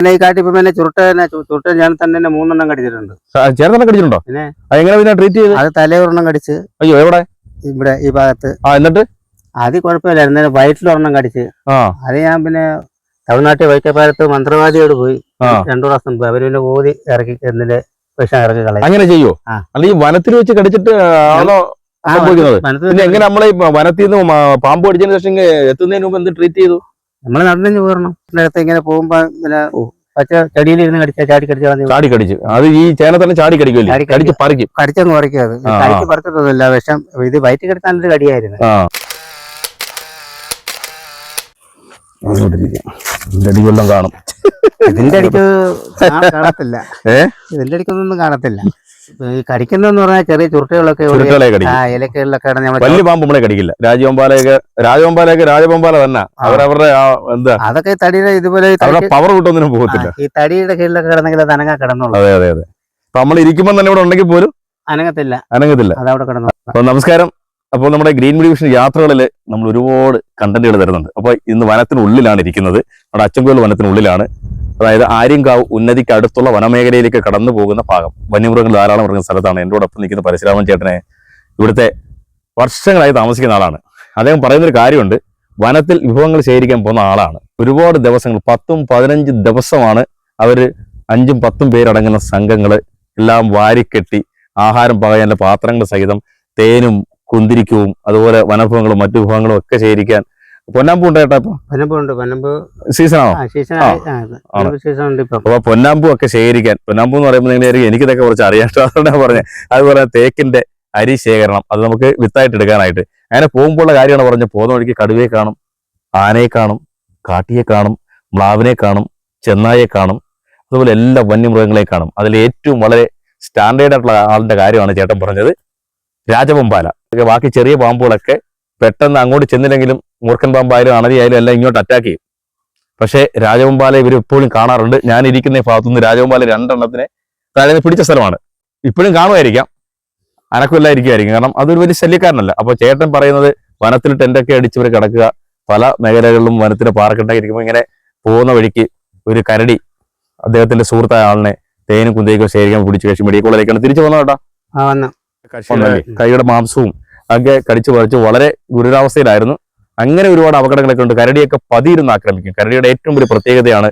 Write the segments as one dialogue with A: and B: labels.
A: പിന്നെ ഈ കാട്ടി ഇപ്പൊ പിന്നെ ചുരുട്ട ചുരുട്ട ഞാൻ തന്നെ മൂന്നെണ്ണം കടിച്ചിട്ടുണ്ട്?
B: എങ്ങനെ പിന്നെ ട്രീറ്റ് ചെയ്ത്?
A: അത് തലയൊരെണ്ണം കടിച്ച്
B: അയ്യോ എവിടെ?
A: ഇവിടെ ഈ ഭാഗത്ത്.
B: ആ എന്നിട്ട്?
A: അത് കുഴപ്പമില്ലായിരുന്നു. എന്നാലും വയറ്റിലൊരെണ്ണം കടിച്ച്. അത് ഞാൻ പിന്നെ തമിഴ്നാട്ടിൽ വൈക്കപ്പാലത്ത് മന്ത്രവാദിയോട് പോയി. രണ്ടു പ്രാവശ്യം പോയി. അവർ പിന്നെ ഓതി ഇറക്കി എന്നിട്ട് വിഷം ഇറക്കി കളയും.
B: അങ്ങനെ ചെയ്യോ?
A: അല്ലെങ്കിൽ
B: അല്ല ഈ വനത്തിൽ വെച്ച് കടിച്ചിട്ട് ആണോ എങ്ങനെ നമ്മളെ വനത്തിൽ നിന്ന് പാമ്പ് കടിച്ചതിന് ശേഷം എത്തുന്നതിന് മുമ്പ് എന്ത് ട്രീറ്റ് ചെയ്തു?
A: നമ്മൾ നടന്നു പോരണം. അടുത്ത് ഇങ്ങനെ പോകുമ്പോ പിന്നെ പച്ച ചെടിയിലിരുന്ന് കടിച്ച ചാടി കടിച്ച
B: ചാടി കടിച്ചു. അത് ഈ ചേന തന്നെ ചാടി കടിക്കുമല്ലോ? കടിച്ച് പറിക്കും.
A: കടിച്ചങ്ങ് പറിക്കും അത്. കടിച്ച് പറിച്ചിട്ടൊന്നുമില്ല. വിഷം ഇത് വയറ്റി കിടത്താനൊരു കടിയായിരുന്നു.
B: അടികൊല്ലം കാണും.
A: ഇതിന്റെ അടിക്ക് കാണത്തില്ല.
B: ഏ?
A: ഇതിന്റെ അടിക്കൊന്നും കാണത്തില്ല. ഈ കടിക്കുന്നതെന്ന് പറഞ്ഞാൽ ചെറിയ ചുരുട്ടുകളൊക്കെ ഇലക്കുകളിലൊക്കെ
B: വലിയ പാമ്പ് നമ്മളെ കടിക്കില്ല. രാജവമ്പാലയൊക്കെ രാജവമ്പാലയൊക്കെ രാജവമ്പാല തന്നെ. അവരവരുടെ എന്താ?
A: അതൊക്കെ തടിയുടെ ഇതുപോലെ
B: പവർ കിട്ടൊന്നിനും പോകത്തില്ല.
A: ഈ തടിയുടെ കീഴിലൊക്കെ കിടന്നെങ്കിൽ അത് അനങ്ങാ കിടന്നുള്ളൂ.
B: അതെ അതെ അതെ. അപ്പൊ നമ്മൾ ഇരിക്കുമ്പോൾ തന്നെ ഇവിടെ ഉണ്ടെങ്കിൽ പോലും
A: അനങ്ങത്തില്ല.
B: അനങ്ങത്തില്ല.
A: അതവിടെ കിടന്നു.
B: അപ്പൊ നമസ്കാരം. അപ്പോൾ നമ്മുടെ ഗ്രീൻ മെഡിവിഷൻ യാത്രകളിൽ നമ്മൾ ഒരുപാട് കണ്ടന്റുകൾ തരുന്നുണ്ട്. അപ്പോൾ ഇന്ന് വനത്തിനുള്ളിലാണ് ഇരിക്കുന്നത്. നമ്മുടെ അച്ചൻകോൽ വനത്തിനുള്ളിലാണ്. അതായത് ആര്യങ്കാവ് ഉന്നതിക്ക് അടുത്തുള്ള വനമേഖലയിലേക്ക് കടന്നു പോകുന്ന ഭാഗം. വന്യമൃഗങ്ങൾ ധാരാളം ഇറങ്ങുന്ന സ്ഥലത്താണ്. എന്നോടൊപ്പം നിൽക്കുന്ന പരശുരാമൻ ചേട്ടനെ ഇവിടുത്തെ വർഷങ്ങളായി താമസിക്കുന്ന ആളാണ്. അദ്ദേഹം പറയുന്നൊരു കാര്യമുണ്ട്. വനത്തിൽ വിഭവങ്ങൾ ശേഖരിക്കാൻ പോകുന്ന ആളാണ്. ഒരുപാട് ദിവസങ്ങൾ പത്തും പതിനഞ്ച് ദിവസമാണ് അവർ അഞ്ചും പത്തും പേരടങ്ങുന്ന സംഘങ്ങൾ എല്ലാം വാരിക്കെട്ടി ആഹാരം പകയാനുള്ള പാത്രങ്ങൾ സഹിതം തേനും കുന്തിരിക്കവും അതുപോലെ വനഭവങ്ങളും മറ്റു വിഭവങ്ങളും ഒക്കെ ശേഖരിക്കാൻ പൊന്നാമ്പൂ ഉണ്ട് ചേട്ടാ ഇപ്പൊ?
A: പനമ്പ് ഉണ്ട് പനമ്പ്
B: സീസണാണോ
A: ആ സീസൺ
B: ആ,
A: പനമ്പ് സീസൺ ഉണ്ട് ഇപ്പം.
B: അപ്പൊ പൊന്നാമ്പൂ ഒക്കെ ശേഖരിക്കാൻ പൊന്നാമ്പൂ എന്ന് പറയുമ്പോൾ നിങ്ങൾ വിചാരിക്കും എനിക്കിതൊക്കെ കുറച്ച് അറിയാട്ടോ പറഞ്ഞത് അതുപോലെ തേക്കിന്റെ അരി ശേഖരണം അത് നമുക്ക് വിത്തായിട്ട് എടുക്കാനായിട്ട്. അങ്ങനെ പോകുമ്പോഴുള്ള കാര്യമാണ് പറഞ്ഞത് പോകുന്ന വഴിക്ക് കടുവയെ കാണും ആനയെ കാണും കാട്ടിയെ കാണും മ്ലാവിനെ കാണും ചെന്നായെ കാണും അതുപോലെ എല്ലാ വന്യമൃഗങ്ങളെ കാണും. അതിൽ ഏറ്റവും വളരെ സ്റ്റാൻഡേർഡ് ആയിട്ടുള്ള ആളിന്റെ കാര്യമാണ് ചേട്ടൻ പറഞ്ഞത്. രാജപമ്പാല ഇതൊക്കെ ബാക്കി ചെറിയ പാമ്പുകളൊക്കെ പെട്ടെന്ന് അങ്ങോട്ട് ചെന്നില്ലെങ്കിലും മൂർഖൻ പാമ്പായാലും അണലിയായാലും എല്ലാം ഇങ്ങോട്ട് അറ്റാക്ക് ചെയ്യും. പക്ഷേ രാജവമ്പാല ഇവർ എപ്പോഴും കാണാറുണ്ട്. ഞാൻ ഇരിക്കുന്ന ഭാഗത്തുനിന്ന് രാജവമ്പാല രണ്ടെണ്ണത്തിനെ താഴെ പിടിച്ച സ്ഥലമാണ്. ഇപ്പോഴും കാണുമായിരിക്കാം. അനക്കമില്ലായിരിക്കുമായിരിക്കും കാരണം അതൊരു വലിയ ശല്യക്കാരനല്ല. അപ്പോൾ ചേട്ടൻ പറയുന്നത് വനത്തിൽ ടെന്റൊക്കെ അടിച്ചവർ കിടക്കുക. പല മേഖലകളിലും വനത്തിന്റെ പാറക്കെട്ടൊക്കെ ഇരിക്കുമ്പോൾ ഇങ്ങനെ പോകുന്ന വഴിക്ക് ഒരു കരടി അദ്ദേഹത്തിന്റെ സുഹൃത്തായ ആളിനെ തേനും കുന്തേക്കോ ശേഖരിക്കാൻ പിടിച്ചു കഴിച്ച് മെഡിക്കൽ കോളേജിലേക്കാണ് തിരിച്ചു പോകുന്നത് കേട്ടോ? കൈയുടെ മാംസവും ഒക്കെ കടിച്ചു പറിച്ച് വളരെ ഗുരുതരാവസ്ഥയിലായിരുന്നു. അങ്ങനെ ഒരുപാട് അപകടങ്ങളൊക്കെ ഉണ്ട്. കരടിയൊക്കെ പതിയിരുന്ന് ആക്രമിക്കും. കരടിയുടെ ഏറ്റവും വലിയ പ്രത്യേകതയാണ്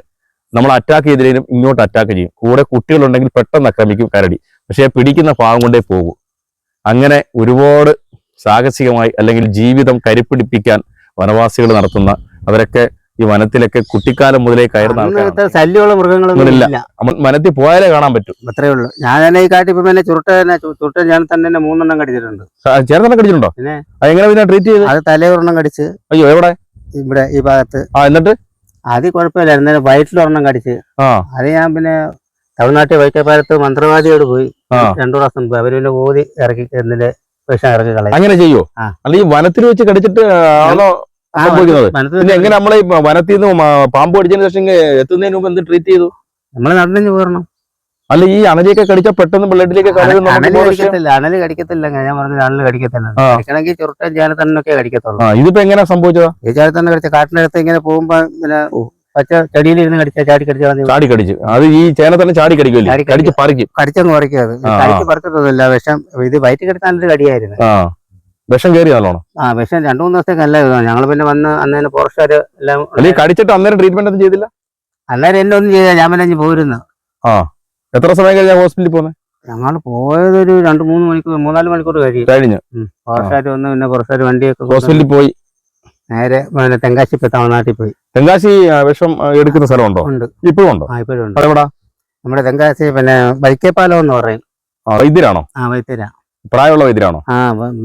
B: നമ്മൾ അറ്റാക്ക് ചെയ്തില്ലെങ്കിലും ഇങ്ങോട്ട് അറ്റാക്ക് ചെയ്യും. കൂടെ കുട്ടികളുണ്ടെങ്കിൽ പെട്ടെന്ന് ആക്രമിക്കും കരടി. പക്ഷേ പിടിക്കുന്ന ഭാഗം കൊണ്ടേ പോകും. അങ്ങനെ ഒരുപാട് സാഹസികമായി അല്ലെങ്കിൽ ജീവിതം കരിപ്പിടിപ്പിക്കാൻ വനവാസികൾ നടത്തുന്ന അവരൊക്കെ ഈ വനത്തിലൊക്കെ കുട്ടിക്കാലം മുതലേ കയറുന്ന
A: ശല്യമുള്ള മൃഗങ്ങളൊന്നും
B: ഇല്ല. വനത്തിൽ പോയാലേ കാണാൻ പറ്റും.
A: അത്രേ ഉള്ളൂ. ഞാൻ തന്നെ ഈ കാട്ടി ഇപ്പൊ പിന്നെ ചുരുട്ട തന്നെ ചുരുട്ട ഞാൻ തന്നെ മൂന്നെണ്ണം കടിച്ചിട്ടുണ്ട്.
B: ചേർന്നെണ്ണം കടിച്ചിട്ടുണ്ടോ? എങ്ങനെ പിന്നെ ട്രീറ്റ് ചെയ്ത്?
A: അത് തലയൊരെണ്ണം കടിച്ച്
B: അയ്യോ എവിടെ?
A: ഇവിടെ ഈ ഭാഗത്ത്.
B: ആ എന്നിട്ട്?
A: അത് കുഴപ്പമില്ലായിരുന്നു വയറ്റിലൊരെണ്ണം കടിച്ച്. അത് ഞാൻ പിന്നെ തമിഴ്നാട്ടിൽ വൈക്കപ്പാലത്ത് മന്ത്രവാദിയോട് പോയി. രണ്ടു പ്രാവശ്യം പോയി. അവർ പിന്നെ ഓതി ഇറക്കി എന്നിട്ട് വിഷം ഇറക്കി കളയും.
B: അങ്ങനെ ചെയ്യോ അല്ലെങ്കിൽ വനത്തിൽ വെച്ച് കടിച്ചിട്ട് ആണോ സംഭവിക്കുന്നത്. പിന്നെ എങ്ങനെ നമ്മളെ വനത്തിൽ നിന്ന് പാമ്പ് കടിച്ചതിന് ശേഷം എത്തുന്നതിന് മുമ്പ് എന്ത് ട്രീറ്റ് ചെയ്തു?
A: നമ്മളെ നടന്നു പോരണം.
B: അല്ല ഈ അണലിയൊക്കെ കടിച്ചാൽ പെട്ടെന്ന് ബ്ലഡിലേക്ക്
A: കടിക്കത്തില്ല. അണൽ കടിക്കത്തില്ല. ഞാൻ പറഞ്ഞ അണൽ കടിക്കത്തില്ല. കടിക്കണമെങ്കിൽ ചുരുട്ടൻ ജാനത്തണ്ണൊക്കെ കടിക്കത്തുള്ളൂ.
B: ഇതിപ്പോ എങ്ങനെ സംഭവിച്ചതാ?
A: ഈ ജാനത്തണ്ണ കടിച്ച കാട്ടിനകത്ത് ഇങ്ങനെ പോകുമ്പോ പിന്നെ പച്ച ചെടിയിലിരുന്ന് കടിച്ച ചാടി കടിച്ച
B: ചാടി കടിച്ചു. അത് ഈ ചേന തന്നെ ചാടി കടിക്കുമല്ലേ?
A: കടിച്ചു
B: കടിച്ച് പറിക്കും.
A: കടിച്ചങ്ങ് പറിക്കും അത്. കടിച്ച് പറിച്ചിട്ടൊന്നുമില്ല. വിഷം ഇത് വയറ്റ് കെടുത്താനൊരു കടിയായിരുന്നു.
B: വിഷം കയറി നല്ലോണം.
A: ആ വിഷം രണ്ടു മൂന്ന് ദിവസത്തേക്ക് അല്ല ഞങ്ങൾ പിന്നെ വന്ന് അന്നേരം ഫോറസ്റ്റുകാർ എല്ലാം
B: കടിച്ചിട്ട് അന്നേരം ട്രീറ്റ്മെന്റ് ഒന്നും ചെയ്തില്ല?
A: അന്നേരം എന്നെ ഒന്നും ചെയ്താൽ ഞാൻ പിന്നെ പോയിരുന്നു ആ.
B: എത്ര സമയം കഴിഞ്ഞാ ഹോസ്പിറ്റലിൽ പോകുന്നത്
A: ഞങ്ങൾ പോയത് ഒരു രണ്ട് മൂന്ന് മണിക്കൂർ മൂന്നാൽ മണിക്കൂർ കഴിഞ്ഞു.
B: കഴിഞ്ഞു.
A: ഫോറസ്റ്റുകാർ വന്ന് പിന്നെ ഫോറസ്റ്റുകാർ വണ്ടിയൊക്കെ
B: ഹോസ്പിറ്റലിൽ പോയി.
A: നേരെ പിന്നെ തെങ്കാശി ഇപ്പൊ തമിഴ്നാട്ടിൽ പോയി.
B: തെങ്കാശി വിഷം എടുക്കുന്ന സ്ഥലമുണ്ടോ?
A: ഉണ്ട്.
B: ഇപ്പോഴും ഉണ്ടോ?
A: ഇപ്പോഴും ഉണ്ട്. നമ്മുടെ തെങ്കാശി പിന്നെ വൈക്കേപ്പാലം എന്ന് പറയും.
B: വൈദ്യരാണോ?
A: ആ വൈത്തര
B: പ്രായമുള്ള വൈദ്യരാണോ?
A: ആ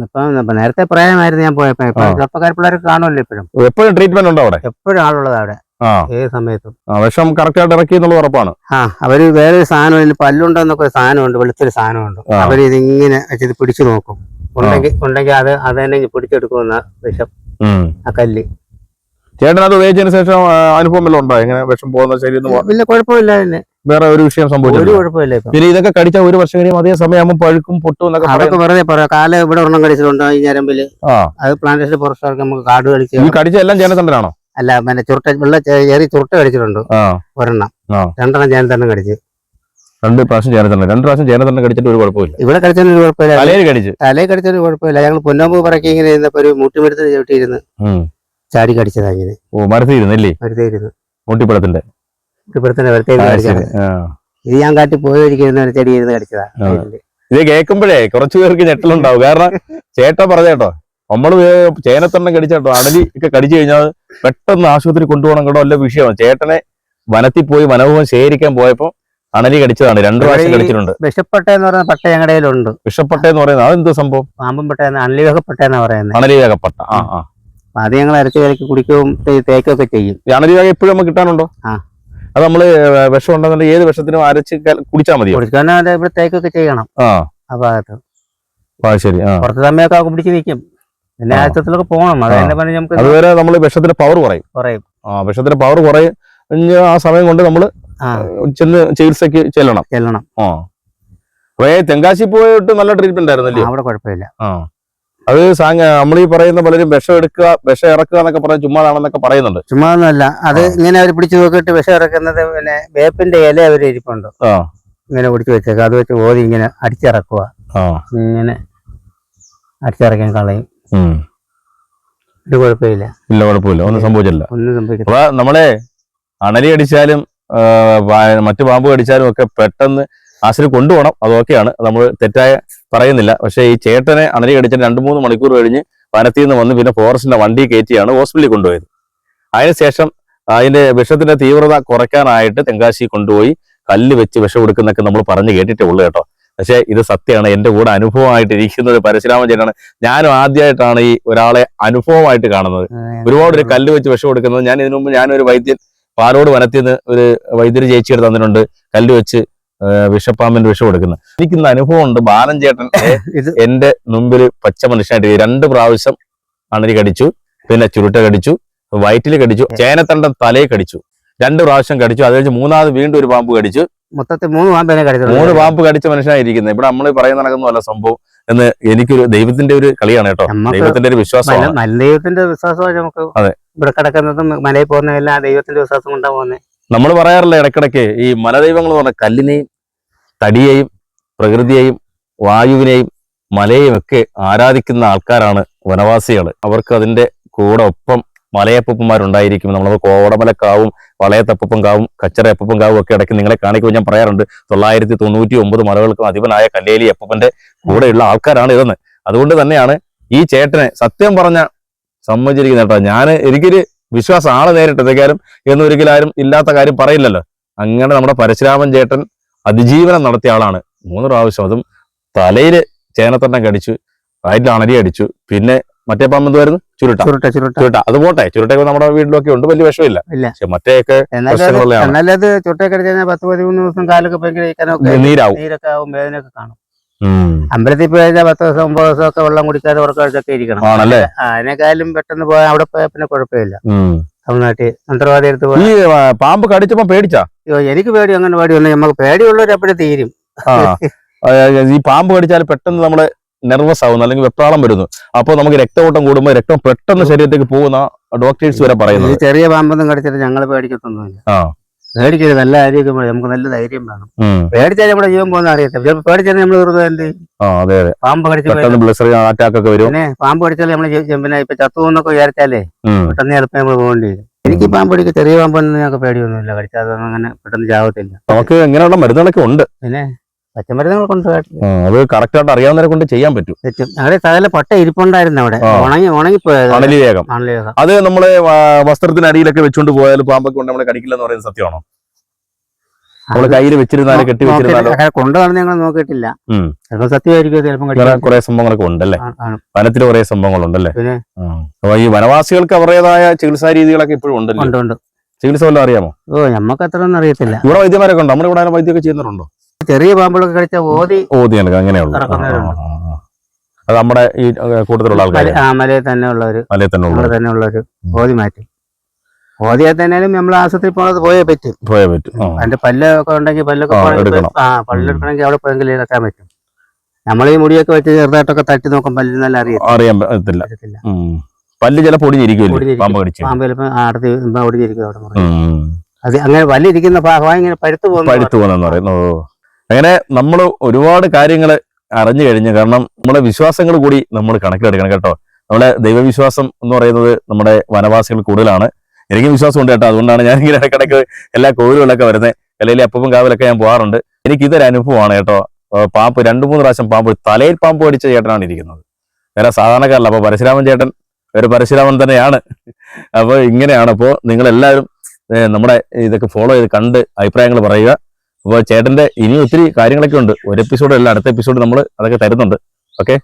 A: ഇപ്പം നേരത്തെ പ്രായമായിരുന്നു ഞാൻ പോയപ്പോ. ചെറുപ്പക്കാർ പിള്ളേർക്ക് കാണുമല്ലോ ഇപ്പോഴും.
B: എപ്പോഴും ട്രീറ്റ്മെന്റ് ഉണ്ടോ അവിടെ?
A: എപ്പോഴും ആളുള്ളത് അവിടെ. ഏത് സമയത്തും.
B: വിഷം കറക്റ്റ് ആയിട്ട് ഇറക്കി എന്നുള്ള ഉറപ്പാണ്.
A: ആ അവർ വേറെ സാധനം പല്ലുണ്ടെന്നൊക്കെ ഒരു സാധനമുണ്ട് വെളുത്തൊരു സാധനമുണ്ട്. അവർ ഇതിങ്ങനെ ഇത് പിടിച്ചു നോക്കും. ഉണ്ടെങ്കിൽ ഉണ്ടെങ്കിൽ അത് അത് തന്നെ പിടിച്ചെടുക്കുന്ന വിഷം. ആ കല്ല്.
B: ചേട്ടൻ അത് ഉപയോഗിച്ചതിന് ശേഷം അനുഭവം വല്ലതും ഉണ്ടോ? എങ്ങനെ വിഷം പോകുന്ന ശരി
A: വലിയ കുഴപ്പമില്ല അതിന്
B: വേറെ ഒരു വിഷയം
A: സംഭവിച്ചില്ല
B: പിന്നെ ഇതൊക്കെ കടിച്ചാൽ ഒരു വർഷം കഴിയും അതേ സമയമാകുമ്പോൾ പഴുക്കും പൊട്ടും എന്നൊക്കെ
A: അതൊക്കെ
B: പറയും
A: വെറുതെ പറയാം. കാൽ ഇവിടെ ഒരെണ്ണം കടിച്ചിട്ടുണ്ട് ഈ ഞരമ്പിൽ
B: ആ.
A: അത് പ്ലാന്റേഷൻ പുറത്തേക്ക് നമുക്ക് കാട് കളിച്ച്
B: ഈ കടിച്ച എല്ലാം ജനതന്ത്രനാണോ
A: അല്ല പിന്നെ ചുരുട്ട വെള്ള ചെറിയ ചുരുട്ട കടിച്ചിട്ടുണ്ട്. ഒരെണ്ണം. രണ്ടെണ്ണം തന്നെ കടിച്ച്.
B: രണ്ട് പ്രാവശ്യം ചേനത്തണ്ട രണ്ട് പ്രാവശ്യം ചേനത്തണ്ട കടിച്ചിട്ട് ഒരു കുഴപ്പമില്ല.
A: ഇവിടെ കടിച്ചതിന് ഒരു കുഴപ്പമില്ല.
B: തലയിൽ കടിച്ച്.
A: തലയിൽ കടിച്ചതിന് കുഴപ്പമില്ല. ഞങ്ങൾ പൊന്നോമ്പ് പറക്കി ഇങ്ങനെ ഇരുന്നപ്പോ ഒരു മുട്ടിമെടുത്ത് ചവിട്ടിയിരുന്ന്. ചാടി കടിച്ചതാ ഇങ്ങനെ.
B: ഓ മരത്തിരുന്നല്ലേ ഇരുന്നല്ലേ
A: വെറുതെ വെറുതെ കടിച്ചത് ഇത് ഞാൻ കാട്ടി പോയിരിക്കുന്ന ഒരു ചെടി ഇരുന്ന് കടിച്ചതാ
B: ഇത് കേൾക്കുമ്പോഴേ കുറച്ചു പേർക്ക് ഞെട്ടലുണ്ടാവും. കാരണം ചേട്ടാ പറഞ്ഞേട്ടോ നമ്മൾ ചേനത്തെണ്ണം കടിച്ചേട്ടോ അടലി ഒക്കെ കടിച്ചു കഴിഞ്ഞാൽ പെട്ടെന്ന് ആശുപത്രി കൊണ്ടുപോകണം കേട്ടോ വല്ല വിഷയമാണ്. ചേട്ടനെ വനത്തിൽ പോയി വനഭവം ശേഖരിക്കാൻ പോയപ്പോ അണലി കടിച്ചതാണ്. രണ്ടു പ്രാവശ്യം കടിച്ചിട്ടുണ്ട്.
A: വിഷപ്പട്ട എന്ന് പറയുന്ന പട്ട ഞങ്ങളുടെ കയ്യിലുണ്ട്.
B: വിഷപ്പട്ട എന്ന് പറയുന്നത് അതെന്ത് സംഭവം?
A: പാമ്പും പട്ട അണലി എന്നാ പറയുന്നത്
B: അണലി വേഗപ്പട്ട ആ ആ
A: അത് ഞങ്ങൾ അരച്ചു കലക്കി കുടിക്കുകയും തേക്കൊക്കെ തേക്കുകയൊക്കെ ചെയ്യും.
B: അണലി വേഗം എപ്പോഴും നമുക്ക് കിട്ടാനുണ്ടോ?
A: ആ.
B: അത് നമ്മൾ വിഷം ഉണ്ടെന്നുണ്ടെങ്കിൽ ഏത് വിഷത്തിനും അരച്ച് കുടിച്ചാൽ
A: മതി ഇവിടെ തേക്കൊക്കെ ചെയ്യണം.
B: ആ.
A: ആ ഭാഗത്ത്.
B: ശരി
A: കുറച്ച് സമയമൊക്കെ പിടിച്ച് നിൽക്കും പിന്നെ ആഴ്ചത്തിലൊക്കെ പോകണം. അതെന്നെ. പറഞ്ഞ് നമുക്ക്
B: അതുവരെ നമ്മൾ വിഷത്തിന്റെ പവർ കുറയും.
A: കുറയും.
B: ആ വിഷത്തിന്റെ പവർ കുറയും. ആ സമയം കൊണ്ട് നമ്മൾ ചെന്ന് ചികിത്സക്ക് ചെല്ലണം.
A: ചെല്ലണം.
B: ആ. അപ്പൊ തെങ്കാശി പോയിട്ട് നല്ല ട്രീറ്റ്മെന്റ് ആയിരുന്നല്ലേ?
A: അവിടെ കുഴപ്പമില്ല.
B: ആ. അത് സാങ് നമ്മൾ ഈ പറയുന്ന പലരും വിഷം എടുക്കുക വിഷം ഇറക്കുക എന്നൊക്കെ പറഞ്ഞ ചുമ്മാതാണെന്നൊക്കെ പറയുന്നുണ്ട്.
A: ചുമ്മാന്നല്ല. അത് ഇങ്ങനെ അവർ പിടിച്ചു നോക്കിയിട്ട് വിഷം ഇറക്കുന്നത് പിന്നെ വേപ്പിന്റെ ഇല അവർ ഇരിപ്പുണ്ട്. ഇങ്ങനെ പിടിച്ചു വെച്ചേക്കുക. അത് വെച്ച് ഓതി ഇങ്ങനെ അടിച്ചിറക്കുക. ഇങ്ങനെ അടിച്ചിറക്കാൻ കളയും. ഒരു കുഴപ്പമില്ല.
B: ഇല്ല കുഴപ്പമില്ല. ഒന്നും സംഭവിച്ചില്ല
A: ഒന്നും
B: സംഭവിക്കില്ല നമ്മളെ അണലി അടിച്ചാലും മറ്റു പാമ്പ് കടിച്ചാലും ഒക്കെ പെട്ടെന്ന് ആശുപത്രി കൊണ്ടുപോകണം. അതൊക്കെയാണ് നമ്മൾ തെറ്റായ പറയുന്നില്ല. പക്ഷേ ഈ ചേട്ടനെ അണലി കടിച്ചിട്ട് രണ്ട് മൂന്ന് മണിക്കൂർ കഴിഞ്ഞ് വനത്തിൽ നിന്ന് വന്ന് പിന്നെ ഫോറസ്റ്റിന്റെ വണ്ടി കയറ്റിയാണ് ഹോസ്പിറ്റലിൽ കൊണ്ടുപോയത്. അതിനുശേഷം അതിന്റെ വിഷത്തിന്റെ തീവ്രത കുറയ്ക്കാനായിട്ട് തെങ്കാശി കൊണ്ടുപോയി കല്ല് വെച്ച് വിഷം കൊടുക്കുന്നൊക്കെ നമ്മൾ പറഞ്ഞു കേട്ടിട്ടേ ഉള്ളൂ കേട്ടോ. പക്ഷേ ഇത് സത്യമാണ്. എന്റെ കൂടെ അനുഭവമായിട്ട് ഇരിക്കുന്നത് പരശുരാമൻ ചേട്ടനാണ്. ഞാനും ആദ്യമായിട്ടാണ് ഈ ഒരാളെ അനുഭവമായിട്ട് കാണുന്നത്. ഒരുപാട് ഒരു കല്ല് വെച്ച് വിഷം കൊടുക്കുന്നത് ഞാൻ ഇതിനു മുമ്പ് ഞാനൊരു വൈദ്യൻ പാലോട് വനത്തിൽ നിന്ന് ഒരു വൈദ്യര് ചേച്ചിയുടെ തന്നിട്ടുണ്ട്. കല്ല് വെച്ച് വിഷപ്പാമ്പിന്റെ വിഷം കൊടുക്കുന്നത് എനിക്കിന്ന് അനുഭവം ഉണ്ട് ബാലൻ ചേട്ടൻ എന്റെ മുമ്പിൽ പച്ച മനുഷ്യനായിട്ട് രണ്ട് പ്രാവശ്യം അണലി കടിച്ചു പിന്നെ ചുരുട്ട കടിച്ചു വയറ്റിൽ കടിച്ചു ചേനത്തണ്ടൻ തലയെ കടിച്ചു. രണ്ട് പ്രാവശ്യം കടിച്ചു. അത് കഴിഞ്ഞ് മൂന്നാമത് വീണ്ടും ഒരു പാമ്പ് കടിച്ചു.
A: മൊത്തത്തിൽ മൂന്ന് പാമ്പിനെ കടിച്ചു
B: മൂന്ന് പാമ്പ് കടിച്ച മനുഷ്യനായിരിക്കുന്നത്. ഇവിടെ നമ്മൾ പറയുന്ന നടക്കുന്നല്ല സംഭവം എന്ന് എനിക്കൊരു ദൈവത്തിന്റെ ഒരു കളിയാണ് കേട്ടോ. ദൈവത്തിന്റെ ഒരു വിശ്വാസമാണ്.
A: നല്ല ദൈവത്തിന്റെ വിശ്വാസമാണ് നമുക്ക്
B: അതെ.
A: ഇവിടെ കിടക്കുന്നതും മലയിൽ പോകുന്ന എല്ലാം ദൈവത്തിന്റെ വിശ്വാസം കൊണ്ടാ പോകുന്നത്.
B: നമ്മൾ പറയാറില്ല ഇടക്കിടക്ക് ഈ മലദൈവങ്ങൾ എന്ന് പറഞ്ഞ കല്ലിനെയും തടിയെയും പ്രകൃതിയെയും വായുവിനെയും മലയെയും ഒക്കെ ആരാധിക്കുന്ന ആൾക്കാരാണ് വനവാസികൾ അവർക്ക് അതിന്റെ കൂടെ ഒപ്പം മലയപ്പന്മാരുണ്ടായിരിക്കും നമ്മൾ കോടമലക്കാവും വളയത്തപ്പം കാവും കച്ചറയപ്പം കാവും ഒക്കെ ഇടയ്ക്ക് നിങ്ങളെ കാണിക്കുമ്പോൾ ഞാൻ പറയാറുണ്ട് തൊള്ളായിരത്തി തൊണ്ണൂറ്റി ഒമ്പത് മലകൾക്കും അധിപനായ കല്ലേലി അപ്പപ്പന്റെ കൂടെയുള്ള ആൾക്കാരാണ് ഇതെന്ന്. അതുകൊണ്ട് തന്നെയാണ് ഈ ചേട്ടനെ സത്യം പറഞ്ഞ സമ്മതിച്ചിരിക്കുന്ന കേട്ടോ. ഞാൻ എനിക്കൊരു വിശ്വാസം ആളെ നേരിട്ടതേക്കാരും എന്നൊരിക്കലും ആരും ഇല്ലാത്ത കാര്യം പറയില്ലല്ലോ. അങ്ങനെ നമ്മുടെ പരശുരാമൻ ചേട്ടൻ അതിജീവനം നടത്തിയ ആളാണ്. മൂന്ന് പ്രാവശ്യം അതും തലയിൽ ചേനത്തണ്ടം കടിച്ചു വയറ്റിൽ അണരി അടിച്ചു പിന്നെ മറ്റേ പാമ്പ് എന്തുവായിരുന്നു? ചുരുട്ട.
A: ചുരുട്ട ചുരുട്ട.
B: ചുരുട്ട. അത് പോട്ടെ ചുരുട്ടൊക്കെ നമ്മുടെ വീട്ടിലൊക്കെ ഉണ്ട് വലിയ വിഷമില്ല. പക്ഷെ മറ്റേയൊക്കെ
A: കഴിഞ്ഞാൽ പത്ത് പതിമൂന്ന് ദിവസം കാലൊക്കെ ഭയങ്കര
B: നീരാവും.
A: നീരൊക്കെ ആവും വേദനയൊക്കെ കാണും. അമ്പലത്തിൽ പോയി കഴിഞ്ഞാൽ പത്ത് ദിവസം ഒമ്പത് ദിവസം ഒക്കെ വെള്ളം കുടിക്കാതെ ഉറക്കമൊക്കെ ഇരിക്കണം.
B: ആണല്ലേ?
A: അതിനേക്കാളും പെട്ടെന്ന് പോയാൽ അവിടെ പോയാൽ പിന്നെ കുഴപ്പമില്ല. തമിഴ്നാട്ടിൽ പോയി.
B: ഈ ആ, പാമ്പ് കടിച്ചപ്പോ പേടിച്ചാ?
A: അയ്യോ എനിക്ക് പേടി അങ്ങനെ പേടി ഒന്നും നമുക്ക് പേടിയുള്ളവർ എപ്പോഴും തീരും.
B: ആ ആ, ഈ പാമ്പ് കടിച്ചാൽ പെട്ടെന്ന് നമ്മൾ നെർവസ് ആവുന്നു അല്ലെങ്കിൽ വെപ്രാളം വരുന്നു. അപ്പൊ നമുക്ക് രക്തഓട്ടം കൂടുമ്പോൾ രക്തം പെട്ടെന്ന് ശരീരത്തേക്ക് പോകുന്ന ഡോക്ടേഴ്സ് വരെ
A: ഈ
B: പറയുന്നത്
A: ചെറിയ പാമ്പൊന്നും കടിച്ചിട്ട് ഞങ്ങൾ പേടിക്കത്തൊന്നുമില്ല.
B: ആ.
A: പേടിക്കരുത് നല്ല ആരോഗ്യം വേണം നമുക്ക് നല്ല ധൈര്യം വേണം. പേടിച്ചാൽ നമ്മുടെ ജീവൻ പോകുന്ന അറിയത്തില്ല. ചിലപ്പോൾ പേടിച്ചാൽ നമ്മൾ വെറുതെ എന്ത് പാമ്പ് പിന്നെ പാമ്പ് കടിച്ചാൽ നമ്മൾ പിന്നെ ഇപ്പൊ ചത്തു എന്നൊക്കെ വിചാരിച്ചാലേ. പെട്ടെന്ന് ചിലപ്പോൾ നമ്മൾ പോകേണ്ടി വരും. എനിക്ക് പാമ്പ് കടിക്കുക ചെറിയ പാമ്പൊന്നും ഞങ്ങൾക്ക് പേടിയൊന്നുമില്ല. കടിച്ചാൽ അങ്ങനെ പെട്ടെന്ന് ചാവത്തില്ല.
B: നമുക്ക് ഇങ്ങനെയുള്ള മരുന്നുകളൊക്കെ ഉണ്ട്.
A: പിന്നെ? പച്ചമരുന്നുകൾ കൊണ്ട്
B: അത് കറക്റ്റ് ആയിട്ട് അറിയാവുന്നവരെ കൊണ്ട് ചെയ്യാൻ പറ്റും.
A: ഞങ്ങളുടെ സകല പട്ട ഇരിപ്പുണ്ടായിരുന്നു അവിടെ.
B: ഉണങ്ങി
A: ഉണങ്ങി ഉണങ്ങിപ്പോയത്
B: അണലി വേഗം അത് നമ്മൾ വസ്ത്രത്തിനടിയിലൊക്കെ വെച്ചുകൊണ്ട് പോയാൽ പാമ്പൊക്കെ കൊണ്ട് നമ്മളെ കടിക്കില്ലെന്ന് പറയുന്നത് സത്യമാണോ? നമ്മൾ കയ്യിൽ വെച്ചിരുന്നാലും കെട്ടി വെച്ചിരുന്നാലും
A: കൊണ്ടുവന്ന് ഞങ്ങൾ നോക്കിയിട്ടില്ല. ചിലപ്പോൾ സത്യമായിരിക്കും
B: കുറെ സംഭവങ്ങളൊക്കെ ഉണ്ടല്ലേ? വനത്തിൽ കുറെ സംഭവങ്ങളുണ്ടല്ലേ. അപ്പൊ ഈ വനവാസികൾക്ക് അവരുടേതായ ചികിത്സാ രീതികളൊക്കെ ഇപ്പോഴും ഉണ്ടല്ലോ?
A: ഉണ്ട് ഉണ്ട്.
B: ചികിത്സ വല്ലതും അറിയാമോ?
A: ഓ നമുക്ക് അത്ര ഒന്നും അറിയത്തില്ല.
B: ഇവിടെ വൈദ്യമാരൊക്കെ ഉണ്ടോ? നമ്മുടെ ഇവിടെ വൈദ്യമൊക്കെ ചെയ്യുന്നവരുണ്ടോ?
A: ചെറിയ പാമ്പുകളൊക്കെ കഴിച്ച ഓതി
B: ഓതി എനിക്ക് അങ്ങനെയുള്ള. അത് നമ്മുടെ ഈ കൂട്ടത്തിലുള്ള ആൾക്കാർ
A: ആ മലയിൽ തന്നെ ഉള്ളവര്
B: മലയിൽ തന്നെ
A: ഉള്ളവർ
B: ഉള്ളു
A: തന്നെ ഉള്ളവര് ഓതി മാറ്റും. ഓതിയാൽ തന്നെയാലും നമ്മൾ ആശുപത്രി പോണത് പോയേ പറ്റും.
B: പോയേ പറ്റും.
A: അതിന്റെ പല്ലൊക്കെ ഉണ്ടെങ്കിൽ പല്ലൊക്കെ
B: ആ.
A: പല്ലെടുക്കണമെങ്കിൽ അവിടെ പോയെങ്കിൽ ഇതാക്കാൻ പറ്റും. നമ്മൾ ഈ മുടിയൊക്കെ വെച്ച് ചെറുതായിട്ടൊക്കെ തട്ടി നോക്കും പല്ലിന് നല്ല അറിയാം.
B: അറിയാൻ പറ്റത്തില്ല. പല്ല് ചില പൊടിഞ്ഞിരിക്കുമല്ലോ
A: പൊടിഞ്ഞിരിക്കും.
B: പാമ്പ് കടിച്ച്.
A: പാമ്പ് ചിലപ്പോൾ അടുത്ത് പൊടിഞ്ഞിരിക്കും അവിടെ. അത് അങ്ങനെ വല്ലിരിക്കുന്ന ഭാഗമായി ഇങ്ങനെ പഴുത്തു പോകുന്നു
B: പഴുത്തു പോകുന്നു പറയുന്നു. അങ്ങനെ നമ്മൾ ഒരുപാട് കാര്യങ്ങൾ അറിഞ്ഞു കഴിഞ്ഞു. കാരണം നമ്മുടെ വിശ്വാസങ്ങൾ കൂടി നമ്മൾ കണക്കിലെടുക്കണം കേട്ടോ. നമ്മുടെ ദൈവവിശ്വാസം എന്ന് പറയുന്നത് നമ്മുടെ വനവാസികൾ കൂടുതലാണ്. എനിക്കും വിശ്വാസമുണ്ട് കേട്ടോ. അതുകൊണ്ടാണ് ഞാൻ ഇങ്ങനെ ഇടയ്ക്കിടയ്ക്ക് എല്ലാ കോവിലുകളിലൊക്കെ വരുന്നത് അല്ലെങ്കിൽ അപ്പവും കാവിലൊക്കെ ഞാൻ പോകാറുണ്ട്. എനിക്ക് ഇതൊരു അനുഭവമാണ് കേട്ടോ. പാമ്പ് രണ്ടു മൂന്ന് പ്രാവശ്യം പാമ്പ് തലയിൽ പാമ്പ് അടിച്ച ചേട്ടനാണ് ഇരിക്കുന്നത്. വേറെ സാധാരണക്കാരല്ല. അപ്പൊ പരശുരാമൻ ചേട്ടൻ ഒരു പരശുരാമൻ തന്നെയാണ്. അപ്പോൾ ഇങ്ങനെയാണ്. അപ്പോൾ നിങ്ങളെല്ലാവരും നമ്മുടെ ഇതൊക്കെ ഫോളോ ചെയ്ത് കണ്ട് അഭിപ്രായങ്ങൾ പറയുക. അപ്പോൾ ചേട്ടന്റെ ഇനി ഒത്തിരി കാര്യങ്ങളൊക്കെ ഉണ്ട്. ഒരു എപ്പിസോഡ് അല്ല അടുത്ത എപ്പിസോഡ് നമ്മൾ അതൊക്കെ തരുന്നുണ്ട്. ഓക്കെ